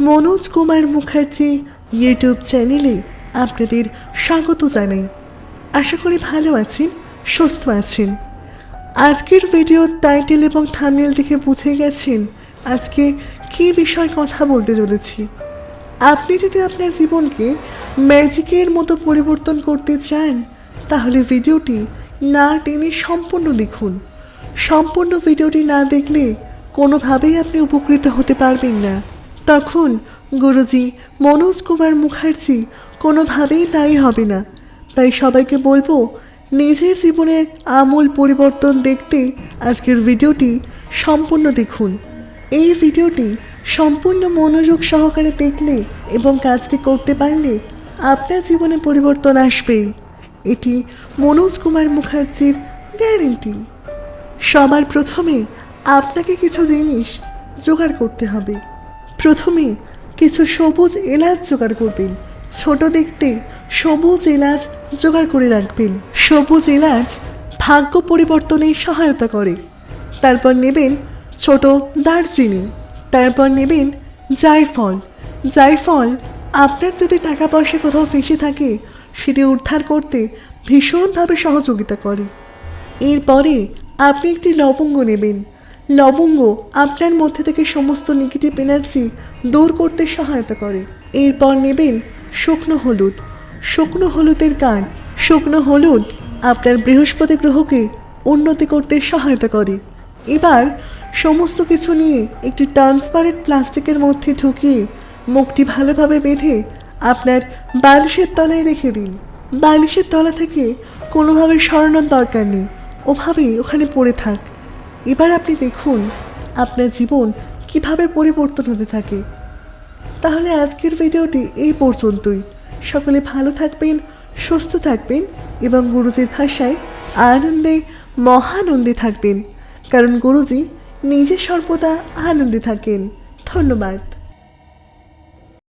Manoj Kumar Mukherjee YouTube চ্যানেলে আপনাদের স্বাগত জানাই। আশা করি ভালো আছেন, সুস্থ আছেন। আজকের ভিডিওর টাইটেল এবং থামনেল দেখে বুঝে গেছেন আজকে কী বিষয় কথা বলতে চলেছি। আপনি যদি আপনার জীবনকে ম্যাজিকের মতো পরিবর্তন করতে চান, তাহলে ভিডিওটি না টেনে সম্পূর্ণ দেখুন। সম্পূর্ণ ভিডিওটি না দেখলে কোনোভাবেই আপনি উপকৃত হতে পারবেন না। তখন গুরুজি মনোজ কুমার মুখার্জি কোনোভাবেই তাই হবে না। তাই সবাইকে বলব, নিজের জীবনের আমূল পরিবর্তন দেখতে আজকের ভিডিওটি সম্পূর্ণ দেখুন। এই ভিডিওটি সম্পূর্ণ মনোযোগ সহকারে দেখলে এবং কাজটি করতে পারলে আপনার জীবনে পরিবর্তন আসবেই এটি মনোজ কুমার মুখার্জির গ্যারেন্টি। সবার প্রথমে আপনাকে কিছু জিনিস জোগাড় করতে হবে। প্রথমে কিছু সবুজ এলাচ জোগাড় করবেন। ছোট দেখতে সবুজ এলাচ জোগাড় করে রাখবেন। সবুজ এলাচ ভাগ্য পরিবর্তনে সহায়তা করে। তারপর নেবেন ছোট দারচিনি। তারপর নেবেন জায়ফল। জায়ফল, আপনার যদি টাকা পয়সা কোথাও ফেসে থাকে, সেটি উদ্ধার করতে ভীষণভাবে সহযোগিতা করে। এরপরে আপনি একটি লবঙ্গ নেবেন। লবঙ্গ আপনার মধ্যে থেকে সমস্ত নেগেটিভ এনার্জি দূর করতে সহায়তা করে। এরপর নেবেন শুকনো হলুদ। শুকনো হলুদের গান শুকনো হলুদ আপনার বৃহস্পতি গ্রহকে উন্নতি করতে সহায়তা করে। এবার সমস্ত কিছু নিয়ে একটি ট্রান্সপারেন্ট প্লাস্টিকের মধ্যে ঢুকিয়ে মুখটি ভালোভাবে বেঁধে আপনার বালিশের তলায় রেখে দিন। বালিশের তলা থেকে কোনোভাবে সরানোর দরকার নেই। ওভাবেই ওখানে পড়ে থাক। এবার আপনি দেখুন আপনার জীবন কীভাবে পরিবর্তন হতে থাকে। তাহলে আজকের ভিডিওটি এই পর্যন্তই। সকলে ভালো থাকবেন, সুস্থ থাকবেন এবং গুরুজির ভাষায় আনন্দে, মহানন্দে থাকবেন। কারণ গুরুজি নিজে সর্বদা আনন্দে থাকেন। ধন্যবাদ।